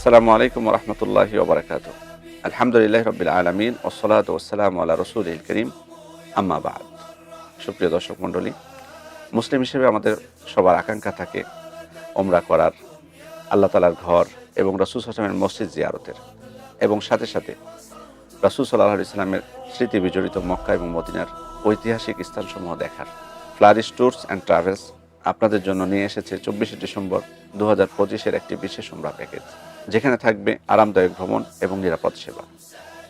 আসসালামু আলাইকুম রহমতুল্লাহি ওবরাকাত আলহামদুলিল্লাহ রবিল আলমিন ওসলাত ওসালাম আল্লাহ রসুল ইল করিম। আম্মা বাদ। সুপ্রিয় দর্শক মণ্ডলী, মুসলিম হিসেবে আমাদের সবার আকাঙ্ক্ষা থাকে ওমরা করার, আল্লাহ তালার ঘর এবং রসুল হাসলামের মসজিদ জিয়ারতের। এবং সাথে সাথে রসুল সাল্লাহ ইসলামের স্মৃতি বিজড়িত মক্কা এবং মদিনার ঐতিহাসিক স্থানসমূহ দেখার। ফ্লারিশ ট্যুরস অ্যান্ড ট্রাভেলস আপনাদের জন্য নিয়ে এসেছে চব্বিশে ডিসেম্বর দু হাজার পঁচিশের একটি বিশেষ উমরা প্যাকেজ যেখানে থাকবে আরামদায়ক ভ্রমণ এবং নিরাপদ সেবা।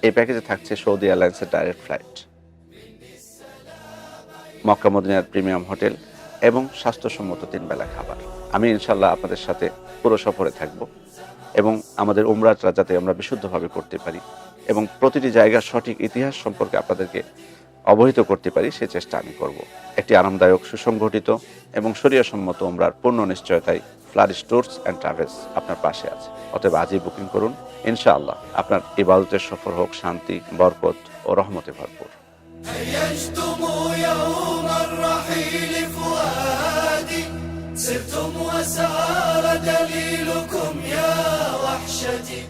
এই প্যাকেজে থাকছে সৌদি এয়ারলাইন্সের ডাইরেক্ট ফ্লাইট মক্কা মদিনার প্রিমিয়াম হোটেল এবং স্বাস্থ্যসম্মত তিন বেলা খাবার। আমি ইনশাল্লাহ আপনাদের সাথে পুরো সফরে থাকব এবং আমাদের উমরাটা যাতে আমরা বিশুদ্ধভাবে করতে পারি এবং প্রতিটি জায়গার সঠিক ইতিহাস সম্পর্কে আপনাদেরকে অবহিত করতে পারি সে চেষ্টা আমি করব একটি আরামদায়ক সুসংগঠিত এবং শরীয়সম্মত উমরার পূর্ণ নিশ্চয়তায় ফ্লারিশ ট্যুরস অ্যান্ড ট্রাভেলস আপনার পাশে আছে অতএব আজই বুকিং করুন ইনশাআল্লাহ আপনার ইবাদতের সফর হোক শান্তি বরকত ও রহমতে ভরপুর هيجتم يوم الرحيل فؤادي سرتم وسار دليلكم يا وحشتي